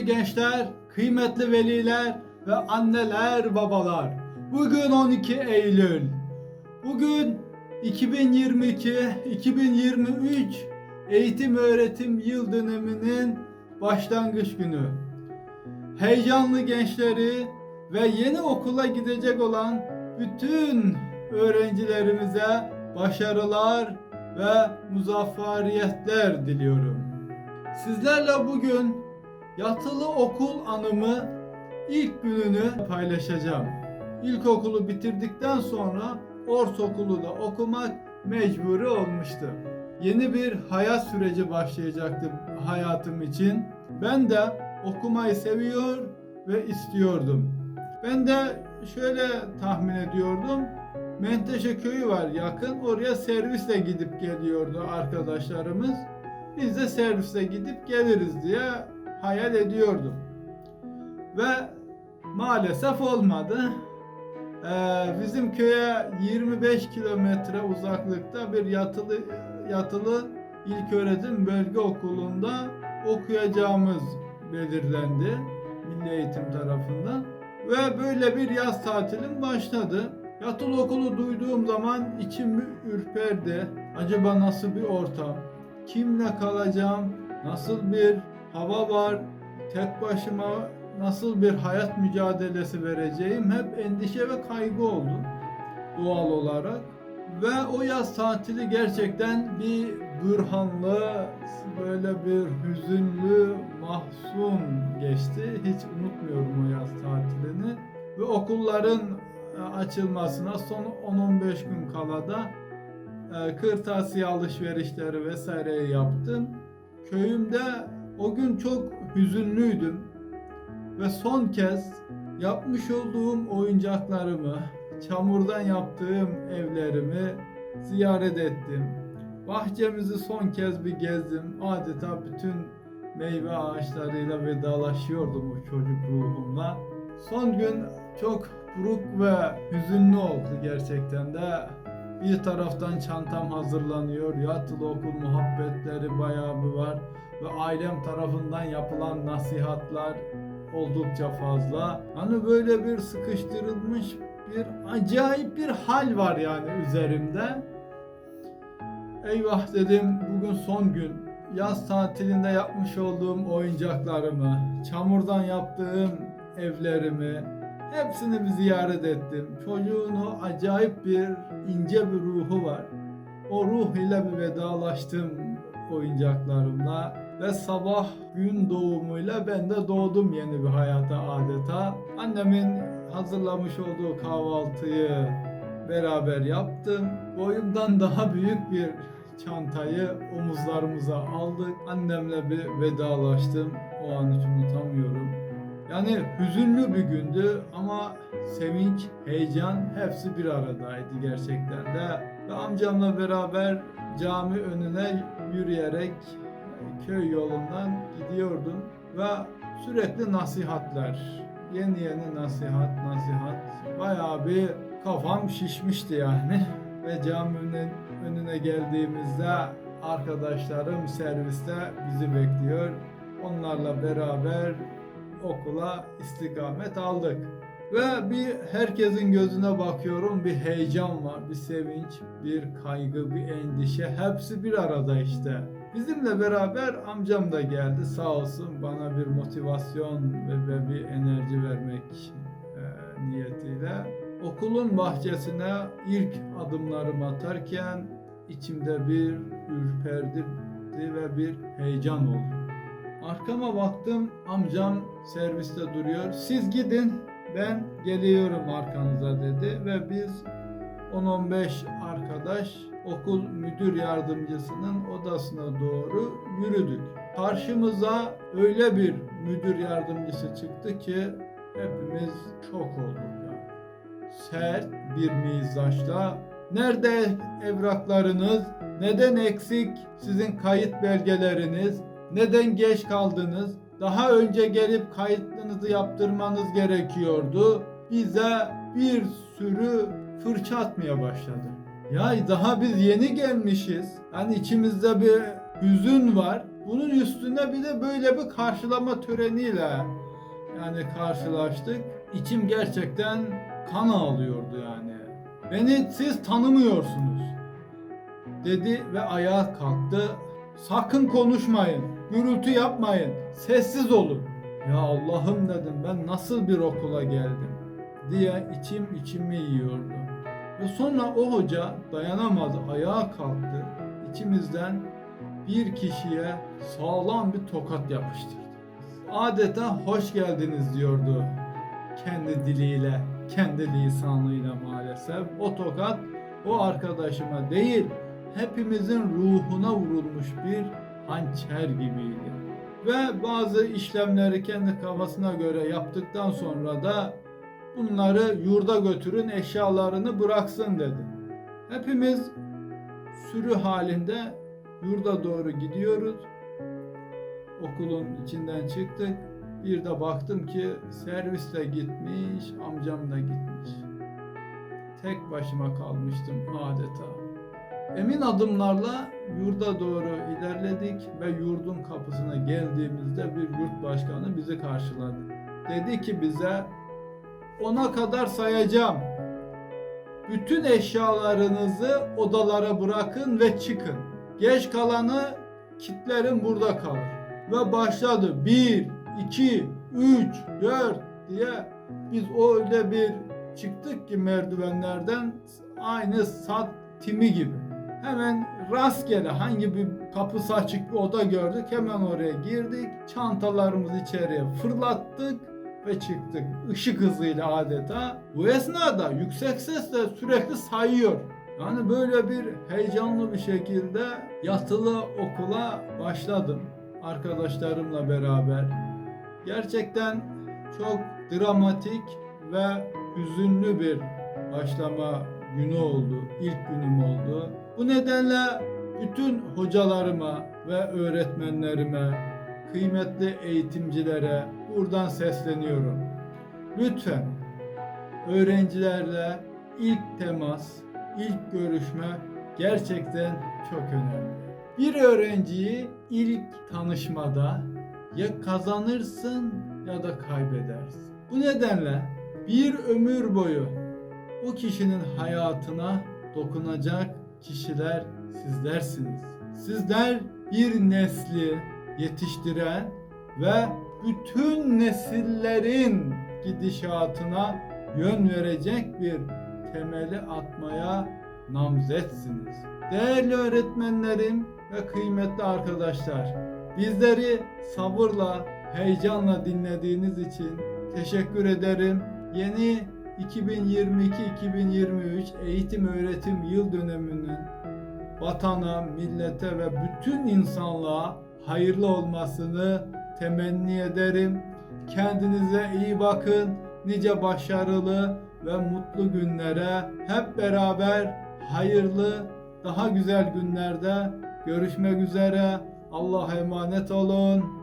Kıymetli gençler, kıymetli veliler ve anneler, babalar. Bugün 12 Eylül. Bugün 2022-2023 eğitim öğretim yıl dönümünün başlangıç günü. Heyecanlı gençleri ve yeni okula gidecek olan bütün öğrencilerimize başarılar ve muzafferiyetler diliyorum. Sizlerle bugün yatılı okul anımı ilk gününü paylaşacağım. İlkokulu bitirdikten sonra ortaokulu da okumak mecburi olmuştu. Yeni bir hayat süreci başlayacaktı hayatım için. Ben de okumayı seviyor ve istiyordum. Ben de şöyle tahmin ediyordum. Menteşe köyü var yakın. Oraya servisle gidip geliyordu arkadaşlarımız. Biz de servisle gidip geliriz diye hayal ediyordum. Ve maalesef olmadı. Ee, bizim köye 25 kilometre uzaklıkta bir yatılı yatılı ilköğretim bölge okulunda okuyacağımız belirlendi Milli Eğitim tarafından ve böyle bir yaz tatilim başladı. Yatılı okulu duyduğum zaman içim ürperdi. Acaba nasıl bir ortam? Kimle kalacağım? Nasıl bir hava var? Tek başıma nasıl bir hayat mücadelesi vereceğim? Hep endişe ve kaygı oldu doğal olarak. Ve o yaz tatili gerçekten bir bürhanlı, böyle bir hüzünlü, mahzun geçti. Hiç unutmuyorum o yaz tatilini. Ve okulların e, açılmasına son 10-15 gün kala da e, kırtasiye alışverişleri vesaireyi yaptım. Köyümde o gün çok hüzünlüydüm ve son kez yapmış olduğum oyuncaklarımı, çamurdan yaptığım evlerimi ziyaret ettim. Bahçemizi son kez bir gezdim. Adeta bütün meyve ağaçlarıyla vedalaşıyordum o çocuk ruhumla. Son gün çok buruk ve hüzünlü oldu gerçekten de. Bir taraftan çantam hazırlanıyor, yatılı okul muhabbetleri bayağı bir var ve ailem tarafından yapılan nasihatler oldukça fazla. Hani böyle bir sıkıştırılmış bir acayip bir hal var yani üzerimde. Eyvah dedim bugün son gün. Yaz tatilinde yapmış olduğum oyuncaklarımı, çamurdan yaptığım evlerimi, hepsini bir ziyaret ettim. Çocuğunu acayip bir ince bir ruhu var. O ruh ile bir vedalaştım oyuncaklarımla ve sabah gün doğumuyla ben de doğdum yeni bir hayata adeta. Annemin hazırlamış olduğu kahvaltıyı beraber yaptım. Boyumdan daha büyük bir çantayı omuzlarımıza aldık. Annemle bir vedalaştım. O an hiç unutamıyorum. Yani hüzünlü bir gündü ama sevinç, heyecan hepsi bir aradaydı gerçekten de. Ve amcamla beraber cami önüne yürüyerek köy yolundan gidiyordum ve sürekli nasihatler. Yeni yeni nasihat, nasihat. Bayağı bir kafam şişmişti yani. Ve caminin önüne geldiğimizde arkadaşlarım serviste bizi bekliyor. Onlarla beraber okula istikamet aldık. Ve bir herkesin gözüne bakıyorum bir heyecan var, bir sevinç, bir kaygı, bir endişe hepsi bir arada işte. Bizimle beraber amcam da geldi sağ olsun bana bir motivasyon ve, bir enerji vermek e, niyetiyle. Okulun bahçesine ilk adımlarımı atarken içimde bir ürperdi ve bir heyecan oldu. Arkama baktım amcam serviste duruyor. Siz gidin ben geliyorum arkanıza dedi ve biz 10-15 arkadaş okul müdür yardımcısının odasına doğru yürüdük. Karşımıza öyle bir müdür yardımcısı çıktı ki hepimiz şok olduk yani. Sert bir mizaçla nerede evraklarınız, neden eksik sizin kayıt belgeleriniz, neden geç kaldınız, daha önce gelip kayıtlarınızı yaptırmanız gerekiyordu. Bize bir sürü fırça atmaya başladı. Ya daha biz yeni gelmişiz. Hani içimizde bir hüzün var. Bunun üstüne bir de böyle bir karşılama töreniyle yani karşılaştık. İçim gerçekten kan ağlıyordu yani. Beni siz tanımıyorsunuz dedi ve ayağa kalktı. Sakın konuşmayın, gürültü yapmayın, sessiz olun. Ya Allah'ım dedim ben nasıl bir okula geldim diye içim içimi yiyordu. Ve sonra o hoca dayanamadı, ayağa kalktı. İçimizden bir kişiye sağlam bir tokat yapıştırdı. Adeta hoş geldiniz diyordu kendi diliyle, kendi lisanıyla maalesef. O tokat o arkadaşıma değil, hepimizin ruhuna vurulmuş bir hançer gibiydi. Ve bazı işlemleri kendi kafasına göre yaptıktan sonra da bunları yurda götürün eşyalarını bıraksın dedi. Hepimiz sürü halinde yurda doğru gidiyoruz. Okulun içinden çıktık. Bir de baktım ki servis de gitmiş, amcam da gitmiş. Tek başıma kalmıştım adeta. Emin adımlarla yurda doğru ilerledik ve yurdun kapısına geldiğimizde bir yurt başkanı bizi karşıladı. Dedi ki bize ona kadar sayacağım. Bütün eşyalarınızı odalara bırakın ve çıkın. Geç kalanı kitlerin burada kalır. Ve başladı. 1, 2, 3, 4 diye biz öyle bir çıktık ki merdivenlerden aynı sat timi gibi. Hemen rastgele hangi bir kapısı açık bir oda gördük hemen oraya girdik. Çantalarımızı içeriye fırlattık ve çıktık. Işık hızıyla adeta. Bu esnada yüksek sesle sürekli sayıyor. Yani böyle bir heyecanlı bir şekilde yatılı okula başladım arkadaşlarımla beraber. Gerçekten çok dramatik ve hüzünlü bir başlama günü oldu. İlk günüm oldu. Bu nedenle bütün hocalarıma ve öğretmenlerime, kıymetli eğitimcilere buradan sesleniyorum. Lütfen öğrencilerle ilk temas, ilk görüşme gerçekten çok önemli. Bir öğrenciyi ilk tanışmada ya kazanırsın ya da kaybedersin. Bu nedenle bir ömür boyu o kişinin hayatına dokunacak kişiler sizlersiniz. Sizler bir nesli yetiştiren ve bütün nesillerin gidişatına yön verecek bir temeli atmaya namzetsiniz. Değerli öğretmenlerim ve kıymetli arkadaşlar, bizleri sabırla, heyecanla dinlediğiniz için teşekkür ederim. Yeni 2022-2023 eğitim öğretim yıl dönümünün vatana, millete ve bütün insanlığa hayırlı olmasını temenni ederim. Kendinize iyi bakın. Nice başarılı ve mutlu günlere hep beraber hayırlı, daha güzel günlerde görüşmek üzere. Allah'a emanet olun.